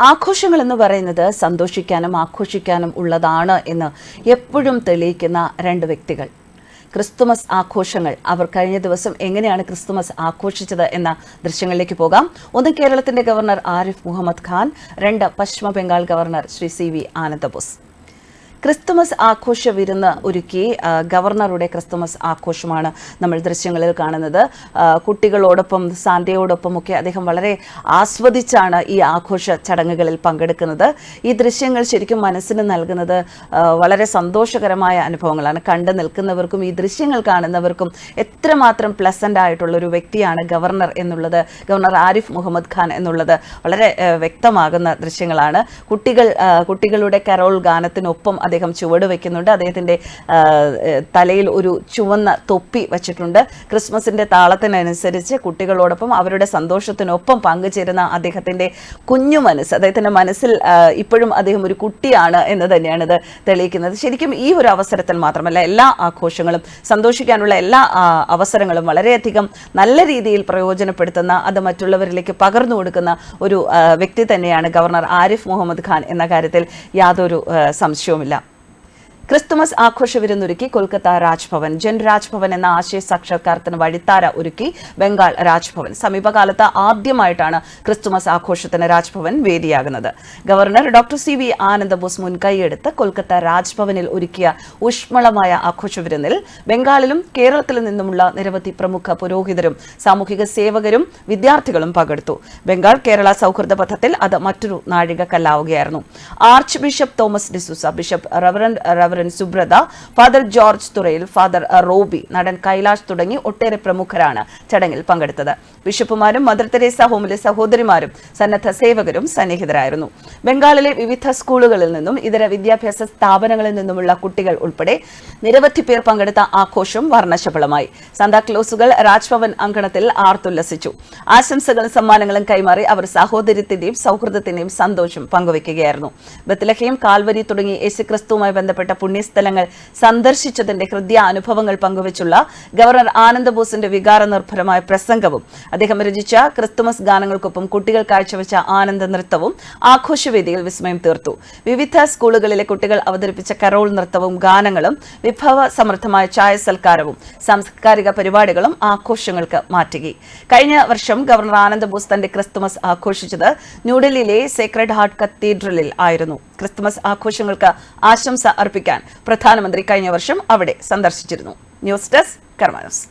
ആഘോഷങ്ങൾ എന്ന് പറയുന്നത് സന്തോഷിക്കാനും ആഘോഷിക്കാനും ഉള്ളതാണ് എന്ന് എപ്പോഴും തെളിയിക്കുന്ന രണ്ട് വ്യക്തികൾ. ക്രിസ്തുമസ് ആഘോഷങ്ങൾ. അവർ കഴിഞ്ഞ ദിവസം എങ്ങനെയാണ് ക്രിസ്തുമസ് ആഘോഷിച്ചത് എന്ന ദൃശ്യങ്ങളിലേക്ക് പോകാം. ഒന്ന് കേരളത്തിന്റെ ഗവർണർ ആരിഫ് മുഹമ്മദ് ഖാൻ രണ്ട് പശ്ചിമ Bengal governor Shri C V Ananda Bose. Christmas ആഘോഷ വിരുന്ന് ഒരുക്കി ഗവർണറുടെ ക്രിസ്തുമസ് ആഘോഷമാണ് നമ്മൾ ദൃശ്യങ്ങളിൽ കാണുന്നത്. കുട്ടികളോടൊപ്പം സാന്റയോടൊപ്പം ഒക്കെ അദ്ദേഹം വളരെ ആസ്വദിച്ചാണ് ഈ ആഘോഷ ചടങ്ങുകളിൽ പങ്കെടുക്കുന്നത്. ഈ ദൃശ്യങ്ങൾ ശരിക്കും മനസ്സിന് നൽകുന്നത് വളരെ സന്തോഷകരമായ അനുഭവങ്ങളാണ്. കണ്ടു നിൽക്കുന്നവർക്കും ഈ ദൃശ്യങ്ങൾ കാണുന്നവർക്കും എത്രമാത്രം പ്ലസന്റ് ആയിട്ടുള്ള ഒരു വ്യക്തിയാണ് ഗവർണർ എന്നുള്ളത് ഗവർണർ ആരിഫ് മുഹമ്മദ് ഖാൻ എന്നുള്ളത് വളരെ വ്യക്തമാകുന്ന ദൃശ്യങ്ങളാണ്. കുട്ടികൾ കുട്ടികളുടെ കരോൾ ഗാനത്തിനൊപ്പം അദ്ദേഹം ചുവട് വെക്കുന്നുണ്ട്. അദ്ദേഹത്തിന്റെ തലയിൽ ഒരു ചുവന്ന തൊപ്പി വച്ചിട്ടുണ്ട്. ക്രിസ്മസിന്റെ താളത്തിനനുസരിച്ച് കുട്ടികളോടൊപ്പം അവരുടെ സന്തോഷത്തിനൊപ്പം പങ്കുചേരുന്ന അദ്ദേഹത്തിന്റെ കുഞ്ഞു മനസ്സ് അദ്ദേഹത്തിന്റെ മനസ്സിൽ ഇപ്പോഴും അദ്ദേഹം ഒരു കുട്ടിയാണ് എന്ന് തന്നെയാണ് ഇത് തെളിയിക്കുന്നത്. ശരിക്കും ഈ ഒരു അവസരത്തിൽ മാത്രമല്ല എല്ലാ ആഘോഷങ്ങളും സന്തോഷിക്കാനുള്ള എല്ലാ അവസരങ്ങളും വളരെയധികം നല്ല രീതിയിൽ പ്രയോജനപ്പെടുത്തുന്ന അത് മറ്റുള്ളവരിലേക്ക് പകർന്നു കൊടുക്കുന്ന ഒരു വ്യക്തി തന്നെയാണ് ഗവർണർ ആരിഫ് മുഹമ്മദ് ഖാൻ എന്ന കാര്യത്തിൽ യാതൊരു സംശയവുമില്ല. ക്രിസ്തുമസ് ആഘോഷ വിരുന്നൊരുക്കി കൊൽക്കത്ത രാജ്ഭവൻ. ജൻ രാജ്ഭവൻ എന്ന ആശയ സാക്ഷാത്കാരത്തിന് വഴിത്താര ഒരുക്കി ബംഗാൾ രാജ്ഭവൻ. സമീപകാലത്ത് ആദ്യമായിട്ടാണ് ക്രിസ്തുമസ് ആഘോഷത്തിന് Raj Bhavan വേദിയാകുന്നത്. Governor doctor C V Ananda Bose മുൻകൈയെടുത്ത് കൊൽക്കത്ത രാജ്ഭവനിൽ ഒരുക്കിയ ഊഷ്മളമായ ആഘോഷ വിരുന്നിൽ ബംഗാളിലും കേരളത്തിലും നിന്നുമുള്ള നിരവധി പ്രമുഖ പുരോഹിതരും സാമൂഹിക സേവകരും വിദ്യാർത്ഥികളും പങ്കെടുത്തു. ബംഗാൾ കേരള സൗഹൃദ പഥത്തിൽ അത് മറ്റൊരു നാഴികക്കല്ലാവുകയായിരുന്നു. Archbishop Thomas D'Souza bishop reverend Subrata father George Thurayil father Robby നടൻ കൈലാഷ് തുടങ്ങി ഒട്ടേറെ പ്രമുഖരാണ് ചടങ്ങിൽ പങ്കെടുത്തത്. ബിഷപ്പുമാരും മദർ തെരേസ ഹോമിലെ സഹോദരിമാരും സന്നദ്ധ സേവകരും സന്നിഹിതരായിരുന്നു. ബംഗാളിലെ വിവിധ സ്കൂളുകളിൽ നിന്നും ഇതര വിദ്യാഭ്യാസ സ്ഥാപനങ്ങളിൽ നിന്നുമുള്ള കുട്ടികൾ ഉൾപ്പെടെ നിരവധി പേർ പങ്കെടുത്ത ആഘോഷം വർണശബളമായി. സാന്താക്ലോസുകൾ രാജ്ഭവൻ അങ്കണത്തിൽ ആർത്തുല്ലസിച്ചു. ആശംസകളും സമ്മാനങ്ങളും കൈമാറി അവർ സഹോദര്യത്തിന്റെയും സൗഹൃദത്തിന്റെയും സന്തോഷം പങ്കുവയ്ക്കുകയായിരുന്നു ബത്തലഹയും കാൽവരി തുടങ്ങി യേശുക്രിസ്തുവുമായി ബന്ധപ്പെട്ട പുണ്യസ്ഥലങ്ങൾ സന്ദർശിച്ചതിന്റെ ഹൃദയ അനുഭവങ്ങൾ പങ്കുവച്ചുള്ള ഗവർണർ ആനന്ദബോസിന്റെ വികാര നിർഭരമായ പ്രസംഗവും അദ്ദേഹം രചിച്ച ക്രിസ്തുമസ് ഗാനങ്ങൾക്കൊപ്പം കുട്ടികൾ കാഴ്ചവെച്ച ആനന്ദ നൃത്തവും ആഘോഷവേദിയിൽ വിസ്മയം തീർത്തു. വിവിധ സ്കൂളുകളിലെ കുട്ടികൾ അവതരിപ്പിച്ച കരോൾ നൃത്തവും ഗാനങ്ങളും വിഭവ സമൃദ്ധമായ ചായ സൽക്കാരവും സാംസ്കാരിക പരിപാടികളും ആഘോഷങ്ങൾക്ക് മാറ്റുകി. കഴിഞ്ഞ വർഷം ഗവർണർ ആനന്ദ ബോസ് തന്റെ ക്രിസ്തുമസ് ആഘോഷിച്ചത് ന്യൂഡൽഹിയിലെ സേക്രഡ് ഹാർട്ട് കത്തീഡ്രലിൽ ആയിരുന്നു. ക്രിസ്തുമസ് ആഘോഷങ്ങൾക്ക് ആശംസ അർപ്പിക്കാൻ പ്രധാനമന്ത്രി കഴിഞ്ഞ വർഷം അവിടെ സന്ദർശിച്ചിരുന്നു. News desk കർമാനസ്